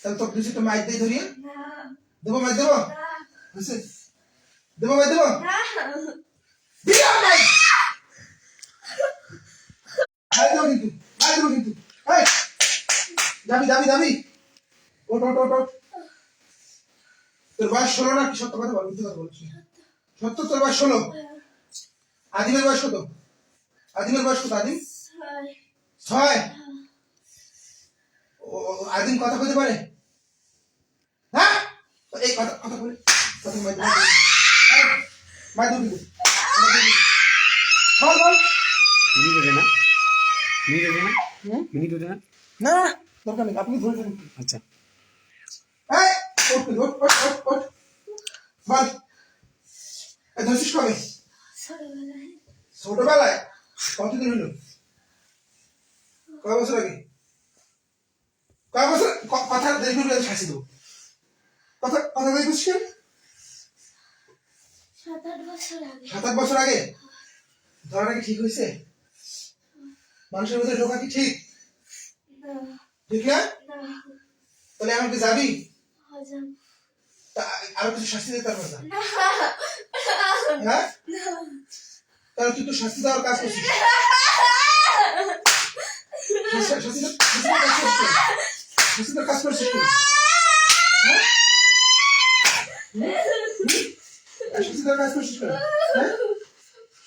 তাহলে তো কিছু তো মাইক দিয়ে ধরিয়ে দেবো মাইক দেবো? দেবো মাইক দেবো? না। দিলাম মাইক। মাইক দেবো কিন্তু মাইক দেবো কিন্তু। এই যাবি যাবি যাবি ওট ওট ওট ওট তোর বয়স ষোলো না কি সত্য কথা বল মিথ্যে কথা বলছি সত্য তোর বয়স ষোলো? আদিমের বয়স কত? আদিমের বয়স কত আদিম? ছয়? আদিম কথা বলতে পারে? হ্যাঁ? এই কথা কথা বলে কথা মাই দেবো মাই দেবো। কিন্তু বল। বল মিনিট ওঠে না না হুম? মিনিট না না দরকার নেই আপনি ধরে আচ্ছা। এই বল। ধরছিস কবে? ছোটবেলায়। ছোটবেলায়? কতদিন হলো? কয় বছর আগে? কয় বছর? কথা দেরি করবি শাসি দেবো কথা কথা দেরি করছিস সাত আট বছর আগে। ধরাটা কি ঠিক হয়েছে? মানুষের মধ্যে ঢোকা কি ঠিক? ঠিক না? তাহলে আমাকে যাবি? তা আরও কিছু শাস্তি দিতে পারব না? হ্যাঁ? তাহলে তুই তো শাস্তি দেওয়ার কাজ করছিস। শাস্তি দেওয়ার কাজ করছিস। দেওয়ার কাজ করছিস কেন? হ্যাঁ? দেওয়ার কাজ করছিস কেন? হ্যাঁ?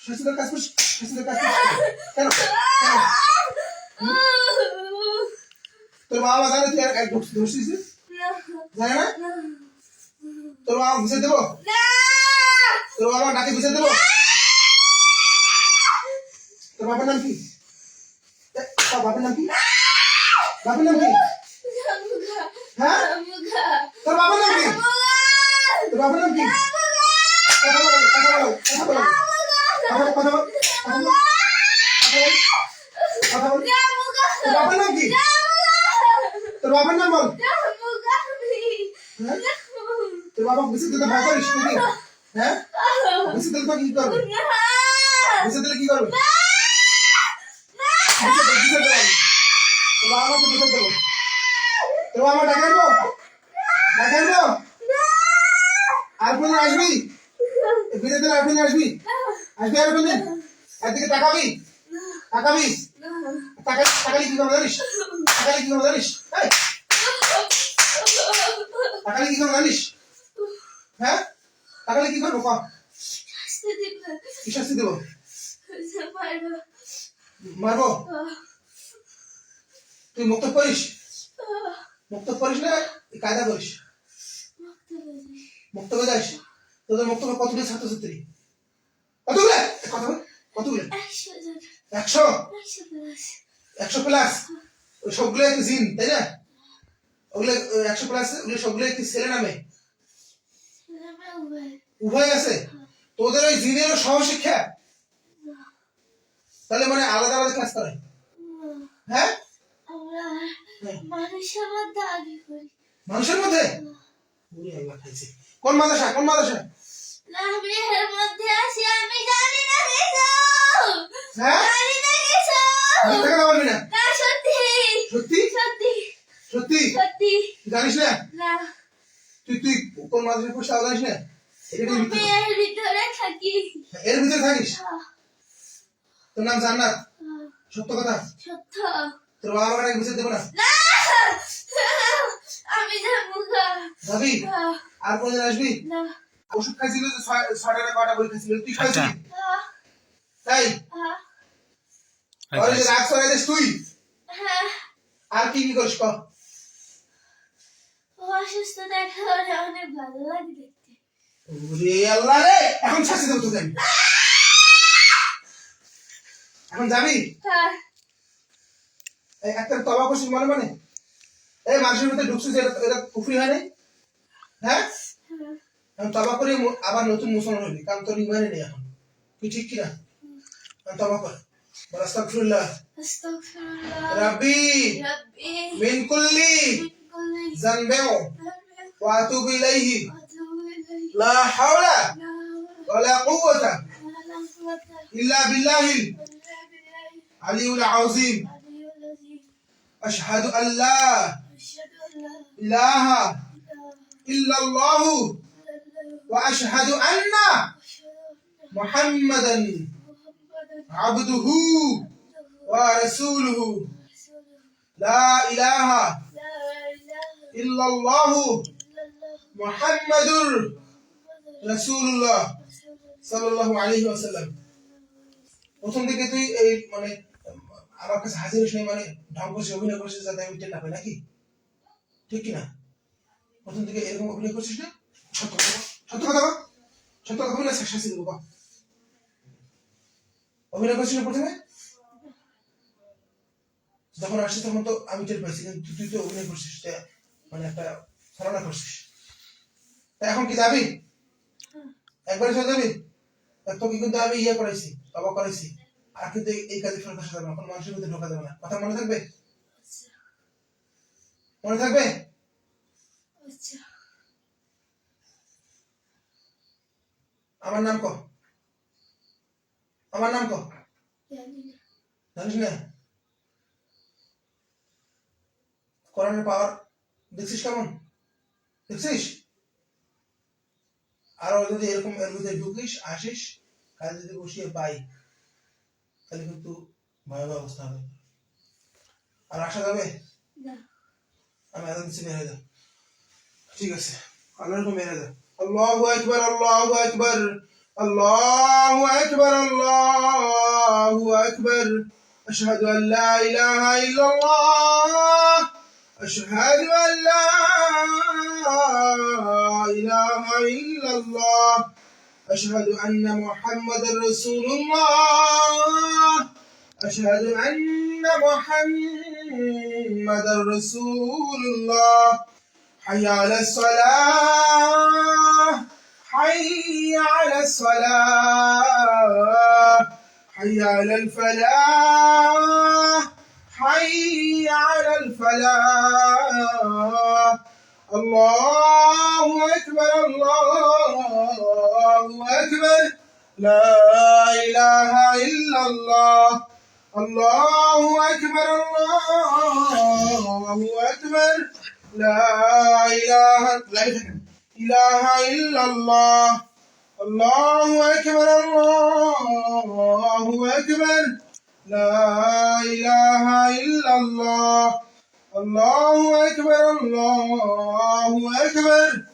শাস্তি দেওয়ার কাজ করছিস কেন? তোর বাবা জানে তুই এক- ধরছিস ধরছিস? জানে না তোর বাবা ঘুষে দেবো তোর বাবা নাকে ঘুষে দেবো তোর বাবার নাম কি বাবার নাম কি বাবার নাম কি হ্যাঁ? তোর বাবার নাম কি? তোর বাবার নাম কি? বাবার নাম কি তোর বাবার নাম বল। তোর বাবা ঘুষে দিতে ভয় করিস নাকি? হ্যাঁ? ঘুষে দিলে কি করবে? ঘুষে দিলে কি করবে। তোর বাবা মা ডাকে আনব ডাকে আনব আর কোনদিন আসবি? বিয়ে দিলে আর আসবি? আসবি আর কোনদিন একদিকে তাকাবি? তাকাবি? টাকা টাকালি কি করব জানিস? টাকালি কি করব জানিস? টাকালি কি করব জানিস? হ্যাঁ? টাকালি কি করব? কম কি শাস্তি দেবো? মারবো? তুই মুক্ত করিস? মুক্ত করিস না কায়দা করিস। মুক্ত হয়ে যাস তোদের মুক্ত কতগুলো ছাত্রছাত্রী? কতগুলো? কতগুলো? একশো একশো? প্লাস ওই সবগুলো একটু জিন তাই না? ওগুলো একশো প্লাস ওগুলো সবগুলো একটু ছেলে নামে। উভয়। আছে? তোদের ওই জিনের সহশিক্ষা? তাহলে মানে আলাদা আলাদা ক্লাস করে। হ্যাঁ? মানুষের মধ্যে আগে করি। মানুষের মধ্যে? ওরে আল্লাহ খাইছে। কোন মাদ্রাসা? কোন মাদ্রাসা? মধ্যে আসি আমি জানি না কিছু। হ্যাঁ? জানি না কিছু। কথা বলবি না। না সত্যি। সত্যি? সত্যি। সত্যি? সত্যি। জানিস না? না। তুই তুই কোন মাদ্রাসা পড়ছিস জানিস না? এর ভিতরে। থাকি। এর ভিতরে থাকিস? আহ, তোর নাম জান্নাত? সত্য কথা? সত্য। তোর বাবা মাকে বুঝে দেবো না? না! আমি যাব আর কোনদিন আসবি? না। ওষুধ খাইছিল যে ছয়টা না কটা বই খাইছিল? তুই খাইছিলি? আহ, তাই? আহ, আর ওই যে রাগ সরাই দিস তুই? হ্যাঁ। আর কি কি করিস ক ও অসুস্থ দেখা হলে অনেক ভালো লাগে দেখতে। ওরে আল্লাহ রে! এখন শাস্তি দেবো তোকে। এখন যাবি? হ্যাঁ। একটা তবা করছিস মনে মনে? এই মানুষের মধ্যে ঢুকছিস এটা এটা কুফরি হয়? নাই হ্যাঁ তবা করে আবার নতুন মুসলমান হবি কারণ তোর ইমানে নেই এখন। তুই ঠিক কিনা? তবা কর। আস্তাগফিরুল্লাহ। আস্তাগফিরুল্লাহ। রাব্বি! রাব্বি। মিন কুল্লি। ওয়া আতুবু ইলাইহি। ইলাইহি। লা হাওলা লা হাওলা ওয়া লা কুওয়াতা ওয়া লা কুওয়াতা। ইল্লা বিল্লাহিল আলিউল আযীম। أشهد أن لا إله إلا الله وأشهد أن محمدا عبده ورسوله لا إله إلا الله محمد رسول الله সাল্লাল্লাহু আলাইহি ওয়াসাল্লাম প্রথম থেকে তুই এই মানে কাছে হাজির হইস নাই মানে অভিনয় যাতে আমি পাই, নাকি? ঠিক কি না প্রথম থেকে এরকম অভিনয় করছিস না? সত্য কথা সত্য কথা বলে অভিনয় প্রথমে? যখন আসছিস, তখন তো আমি টের পাইছি, কিন্তু তুই তো অভিনয় করছিস মানে একটা ছলনা করছিস। এখন কি যাবি? একবারে চলে যাবি? তোকে কিন্তু আমি ইয়ে করাইছি বাবা করাইছি। আর কিন্তু এই- কাজে ফেরত আসা যাবে না। কোনো মানুষের মধ্যে ঢোকা যাবে না। কথা মনে থাকবে? মনে থাকবে? আমার নাম ক। আমার নাম ক। জানিস না? কোরআনের পাওয়ার দেখছিস কেমন? দেখছিস? আরও যদি এরকম এর মধ্যে ঢুকিস আসিস কাজে যদি বসিয়ে পাই তাহলে কিন্তু ভয়াবহ অবস্থা হবে আর আশা যাবে না আমি আদান সিনে হয়ে যাব ঠিক আছে আল্লাহর কো মেরে হয়ে আল্লাহু আকবার আল্লাহু আকবার আল্লাহু আকবার আল্লাহু আকবার أشهد أن لا إله إلا الله أشهد أن لا إله إلا الله أشهد أن محمد رسول الله. أشهد أن محمد رسول الله. حي على الصلاة. حي على الصلاة. حي على الفلاح. حي على الفلاح. الله أكبر الله أكبر. لا إله إلا الله. الله أكبر الله أكبر. لا إله لا إله إلا الله. الله أكبر الله أكبر. لا إله إلا الله. الله أكبر الله أكبر.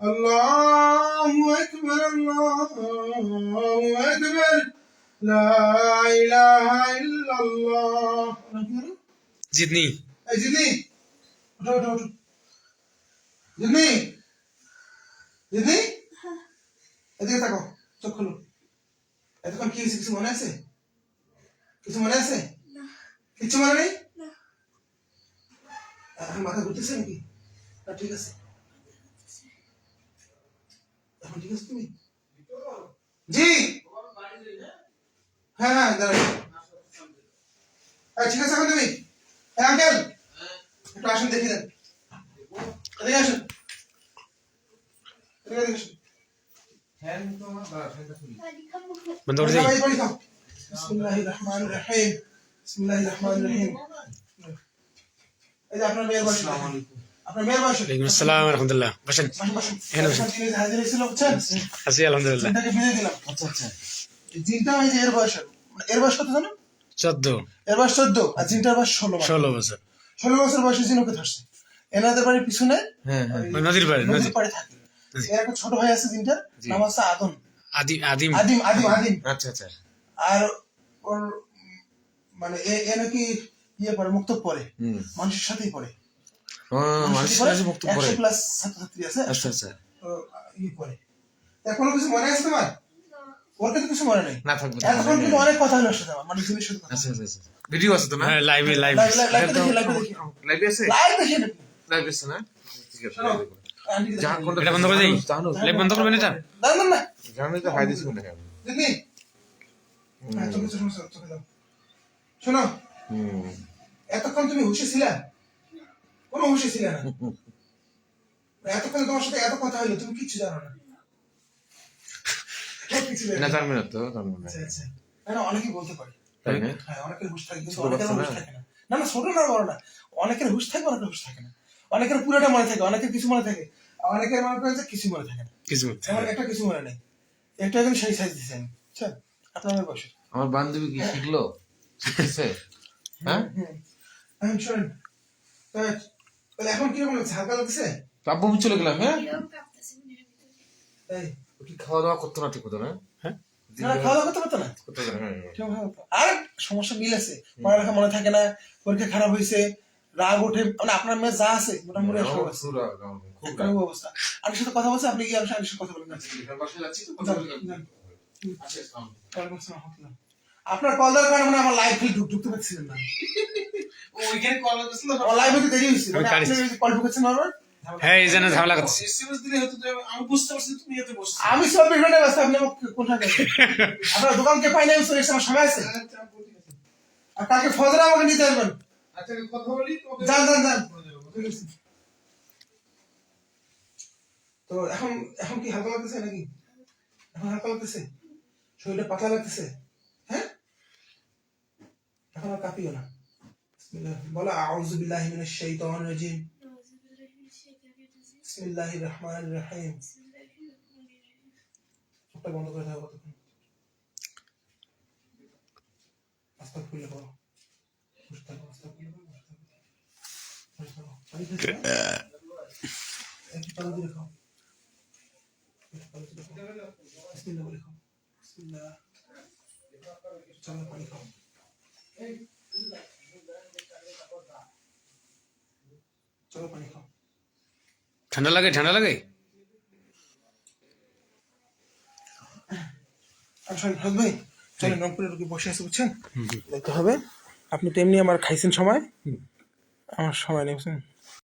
الله أكبر الله أكبر لا إله إلا الله জিতনি এই জিনি ওঠো ওঠো ওঠো জিনি জিনি এদিকে তাকো চোখ খুলো এতক্ষণ কি হয়েছে কিছু মনে আছে কিছু মনে আছে কিছু মনে নেই এখন মাথা ঘুরতেছে নাকি না ঠিক আছে এখন ঠিক আছে তুমি জি। হ্যাঁ হ্যাঁ দাঁড়াই ঠিক আছে এখন তুমি? হ্যাঁ আঙ্কেল একটু আসুন দেখি দেন এদিকে আসুন। এদিকে এদিকে আসুন من دور زي بسم الله الرحمن الرحيم بسم الله الرحمن الرحيم اذا إحنا بيض السلام عليكم বয়স আপনার মেয়ের বয়স? ওয়ালাইকুম আসসালাম রহমতুল্লাহ বসেন। এখানে বসেন। হাজির হয়েছিল বুঝছেন? আছি আলহামদুলিল্লাহ। জিনটাকে বিদায় দিলাম। আচ্ছা আচ্ছা। জিনটা ওই যে এর বয়স মানে এর বয়স কত জানো চোদ্দ। এর বয়স চোদ্দ আর জিনটার বয়স ষোলো ষোলো বছর। ষোলো বছর বয়সে জিন ওকে ধরছে এনাদের বাড়ির পিছনে নদীর পাড়ে নদীর পাড়ে থাকে। এর একটা ছোট ভাই আছে জি। নাম হচ্ছে আদম। আদিম আদিম। আদিম আদিম আদিম। আচ্ছা আচ্ছা। আর ওর মানে এ এ নাকি ইয়ে পড়ে মুক্ত পড়ে। মানুষের সাথেই পড়ে। একশো প্লাস ছাত্রছাত্রী আছে? আচ্ছা আচ্ছা। ইয়ে পড়ে এখন কিছু মনে আছে তোমার? ওর কাছে কিছু মনে নেই? না থাকবে এখন কিন্তু অনেক কথা হলো সাথে মানে জিনিস সাথে আচ্ছা আচ্ছা আচ্ছা। ভিডিও আছে তো না? হ্যাঁ লাইভে লাইভ লাইভ লাইভ দেখি লাইভ দেখি। লাইভে আছে? লাইভ দেখি লাইভ আছে না? ঠিক আছে শোনো, আন্টি যা কোনটা এটা বন্ধ করে দেই? লাইভ বন্ধ করবেন এটা? না না না জানো তো হাই দিছি কোনটা দেখি। চোখে চোখে চোখে- চোখে দাও। শোনো হুম। এতক্ষণ তুমি হুশে ছিলে? কোনো হুশে ছিলে না। এতক্ষণ তোমার সাথে এত কথা হইল তুমি কিচ্ছু জানো না। ও কিছু জানে। না না। জানবে না তো জানবে না আচ্ছা আচ্ছা। না, না বলতে পারে। হ্যাঁ অনেকের হুশ থাকে কিন্তু অনেকের হুশ থাকে না। না না ছোট না বড় না। অনেকের হুশ থাকে অনেকের হুশ থাকে না। অনেকের পুরোটা মনে থাকে অনেকের কিছু মনে থাকে। অনেকের মনে করেন যে কিছু মনে থাকে না। কিছু আমার একটা কিছু মনে নেই। একটা সেই সাইজ আপনার বসে আমার বান্ধবী কি শিখলো? শিখতেছে হ্যাঁ এখন শোনেন। তাহলে তাহলে এখন কীরকম লাগছে হালকা লাগছে তাব্বু আমি চলে গেলাম হ্যাঁ? এরকম কাঁপতেছে হয় ভিতরে। তাই ও কি খাওয়া দাওয়া করতো না ঠিক হতো না হ্যাঁ। না না, খাওয়া দাওয়া করতে না করতে পারে হ্যাঁ। কেউ খাওয়া দাওয়া করতো। আর সমস্যা মিল আছে। পড়ালেখা মনে থাকে না পরীক্ষা খারাপ হয়েছে রাগ ওঠে। মানে আপনার মেয়ে যা আছে মোটামুটি সব আছে। গান। অবস্থা। আপনার সাথে কথা বলছে আপনি কি আমার সাথে কথা বলেন। না বাসায় যাচ্ছি তো কথা বলে যান। আচ্ছা আসসালামু রহমতুল্লাহ। আপনার কল দেওয়ার কারণে মানে আমার লাইভ ফিল ঢুক ঢুকতে পারছিলেন না। ও ওইখানে কল আমার লাইভ হতে দেরি হয়েছে আমি আপনি কল ঢুকেছেন আমার হ্যাঁ এই জন্য ঝামেলা করছে আমি বুঝতে পারছি তুমি এতে বসছো। আমি ব্যস্ত আপনি আমাকে কোথায় গেছেন? আপনার দোকানকে পাই না আমি চলে আমার সময় আছে। আর কালকে ফজরে আমাকে নিতে আসবেন। আচ্ছা কথা বলি যান যান যান। তো এখন এখন কি হালকা লাগতেছে নাকি? এখন হালকা লাগতেছে? শরীরটা পাতলা লাগতেছে? এখন আর কাঁপিও না বলো আউযু বিল্লাহি মিনাশ শাইতানির রাজিম বিসমিল্লাহির রহমানির রহিম। চোখটা বন্ধ করে থাকো তখন আস্তাগফিরুল্লাহ বলো বসে থাকো, আস্তাগফিরুল্লাহ বলো, বসে থাকো। বসে থাকো। পানি খেয়েছো? একটু পানি দিয়ে খাও। বিসমিল্লাহ বলে খাও। বিসমিল্লাহ। চলো পানি খাও। চলো ঠান্ডা লাগে ঠান্ডা লাগে ভাই রুগী বসে আছে বুঝছেন? দেখতে হবে। আপনি তো এমনি আমার খাইছেন সময়। আমার সময় নেই বুঝছেন?